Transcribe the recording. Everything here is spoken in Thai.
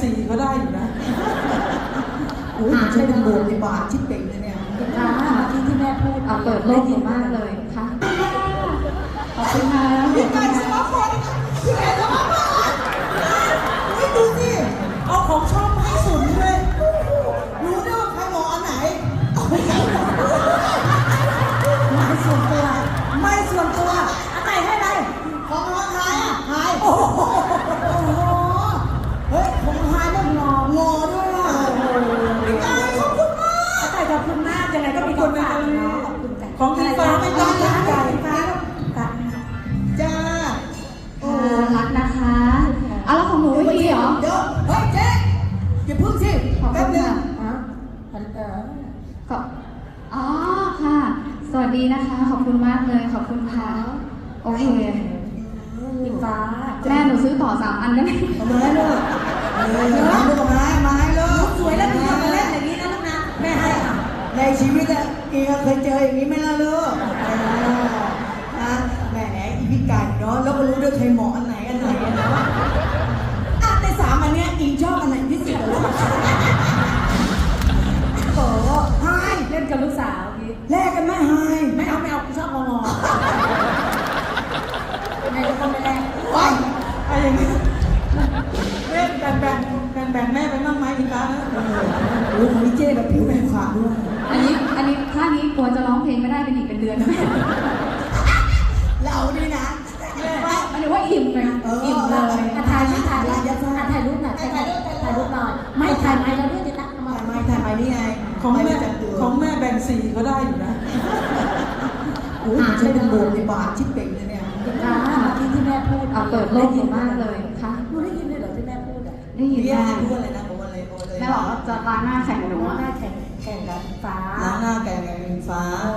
ได้อยู่นะโอ้ยใช้เป็นโบสถ์ในบาทชิดเป่งเลยเนี่ย ค่ะที่ที่แม่พูดเอาเปิดโลกดีมากเลย ขอบคุณจ้ะของอิงฟ้าไม่ต้องจ้าไก่ฟ้าจ้ะจ้าค่ะรักนะคะเอาแล้วของหนูไม่มีเหรอเดี๋ยวเฮ้ยเจ๊อย่าพึ่งสิขอบแป๊คุบณนึงค่ะฮะเออก็อ๋อค่ะ สวัสดีนะคะ ขอบคุณมากเลย ขอบคุณค่ะ โอเคอิงฟ้าแม่หนูซื้อต่อสามอันได้ไหมเอามาให้ลูกเออเอาลูกเอามาให้มาให้ลูก อะกีก็เคยเจออย่างนี้ไหมล่ะลูกอ่าแหมอีพี่ไก่เนาะแล้วก็รู้ด้วยใครเหมาะอันไหนอันไหนอะเนาะอะในสามอันเนี้ยอิงชอบอันไหนที่สุดลูกโอ้ไฮเล่นกับลูกสาวพี่แลกกันไหมไฮไม่เอาไม่เอาชอบงองอแม่ก็ไม่แลกว้ายอะไรอย่างนี้แม่แบ่งแบ่งแบ่งแบ่งแม่ไปบ้างไหมอิงฟ้านะโอ้โหของพี่เจ้แบบผิวแบบขาดด้วย อันนี้ อันนี้ท่านี้ กลัวจะร้องเพลงไม่ได้เป็นอีกเป็นเดือนนะแม่เรานี่นะอันนี้ว่าอิ่มเลยเอออิ่มเลยอะถ่ายรูปถ่ายรูปอะถ่ายรูปหน่อยถ่ายรูปถ่ายรูปหน่อยไม่ถ่ายไม่แล้วด้วยจะนักมาถ่ายไม้ถ่ายไม้นี่ไงของแม่ไปประจำตัวของแม่แบ่งสีก็ได้อยู่นะโอ้ยใช้เป็นโบสถ์ในบาทชิดเป่งเลยเนี่ยค่ะที่ที่แม่พูดเอาเปิดโลกดีมากเลยค่ะหนูได้ยินเลยเหรอที่แม่พูดอะได้ยินพี่แม่แม่พูดอะไรนะบอกว่าอะไรบอกอะไรแม่บอกว่าจะล้างหน้าแข่งกับหนูหนูว่าอะ แ